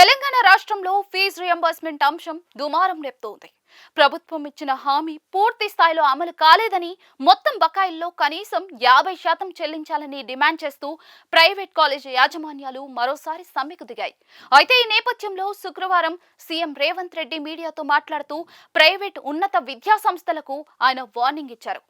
తెలంగాణ రాష్ట్రంలో fee reimbursement అంశం దుమారం రేపుతోంది. ప్రభుత్వం ఇచ్చిన హామీ పూర్తి స్థాయిలో అమలు కాలేదని మొత్తం బకాయిల్లో కనీసం యాభై శాతం చెల్లించాలని డిమాండ్ చేస్తూ ప్రైవేట్ కాలేజీ యాజమాన్యాలు మరోసారి సమ్మెకు దిగాయి. అయితే ఈ నేపథ్యంలో శుక్రవారం సీఎం రేవంత్ రెడ్డి మీడియాతో మాట్లాడుతూ ప్రైవేట్ ఉన్నత విద్యా సంస్థలకు ఆయన వార్నింగ్ ఇచ్చారు.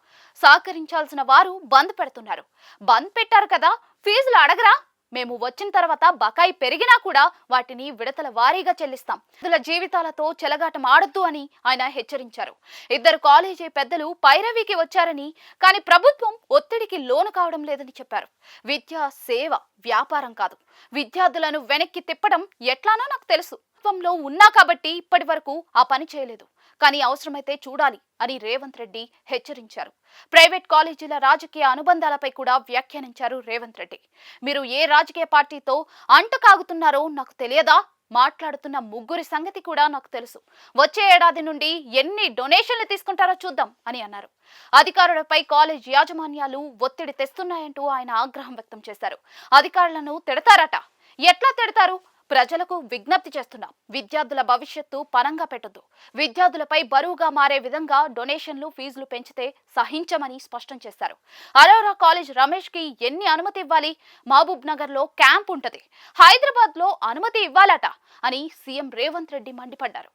సహకరించాల్సిన వారు బంద్ పెడుతున్నారు. బంద్ పెట్టారు కదా ఫీజులు అడగరా? మేము వచ్చిన తర్వాత బకాయి పెరిగినా కూడా వాటిని విడతల వారీగా చెల్లిస్తాం. విద్యార్థుల జీవితాలతో చెలగాటం ఆడొద్దు అని ఆయన హెచ్చరించారు. ఇద్దరు కాలేజీ పెద్దలు పైరవీకి వచ్చారని కానీ ప్రభుత్వం ఒత్తిడికి లోను కావడం లేదని చెప్పారు. విద్య సేవ వ్యాపారం కాదు. విద్యార్థులను వెనక్కి తిప్పడం ఎట్లానో నాకు తెలుసు. ప్రభుత్వంలో ఉన్నా కాబట్టి ఇప్పటి వరకు ఆ పని చేయలేదు. కానీ అవసరమైతే చూడాలి అని రేవంత్ రెడ్డి హెచ్చరించారు. ప్రైవేట్ కాలేజీల రాజకీయ అనుబంధాలపై కూడా వ్యాఖ్యానించారు రేవంత్ రెడ్డి. మీరు ఏ రాజకీయ పార్టీతో అంటు కాగుతున్నారో నాకు తెలియదా? మాట్లాడుతున్న ముగ్గురి సంగతి కూడా నాకు తెలుసు. వచ్చే ఏడాది నుండి ఎన్ని డొనేషన్లు తీసుకుంటారో చూద్దాం అని అన్నారు. అధికారులపై కాలేజ్ యాజమాన్యాలు ఒత్తిడి తెస్తున్నాయంటూ ఆయన ఆగ్రహం వ్యక్తం చేశారు. అధికారులను తిడతారట. ఎట్లా తిడతారు? ప్రజలకు విజ్ఞప్తి చేస్తున్నాం. విద్యార్థుల భవిష్యత్తు పనంగా పెట్టద్దు. విద్యార్థులపై బరువుగా మారే విధంగా డొనేషన్లు ఫీజులు పెంచితే సహించమని స్పష్టం చేశారు. అరోరా కాలేజ్ రమేష్కి ఎన్ని అనుమతి ఇవ్వాలి? మహబూబ్ నగర్లో క్యాంప్ ఉంటది. హైదరాబాద్లో అనుమతి ఇవ్వాలట అని సీఎం రేవంత్ రెడ్డి మండిపడ్డారు.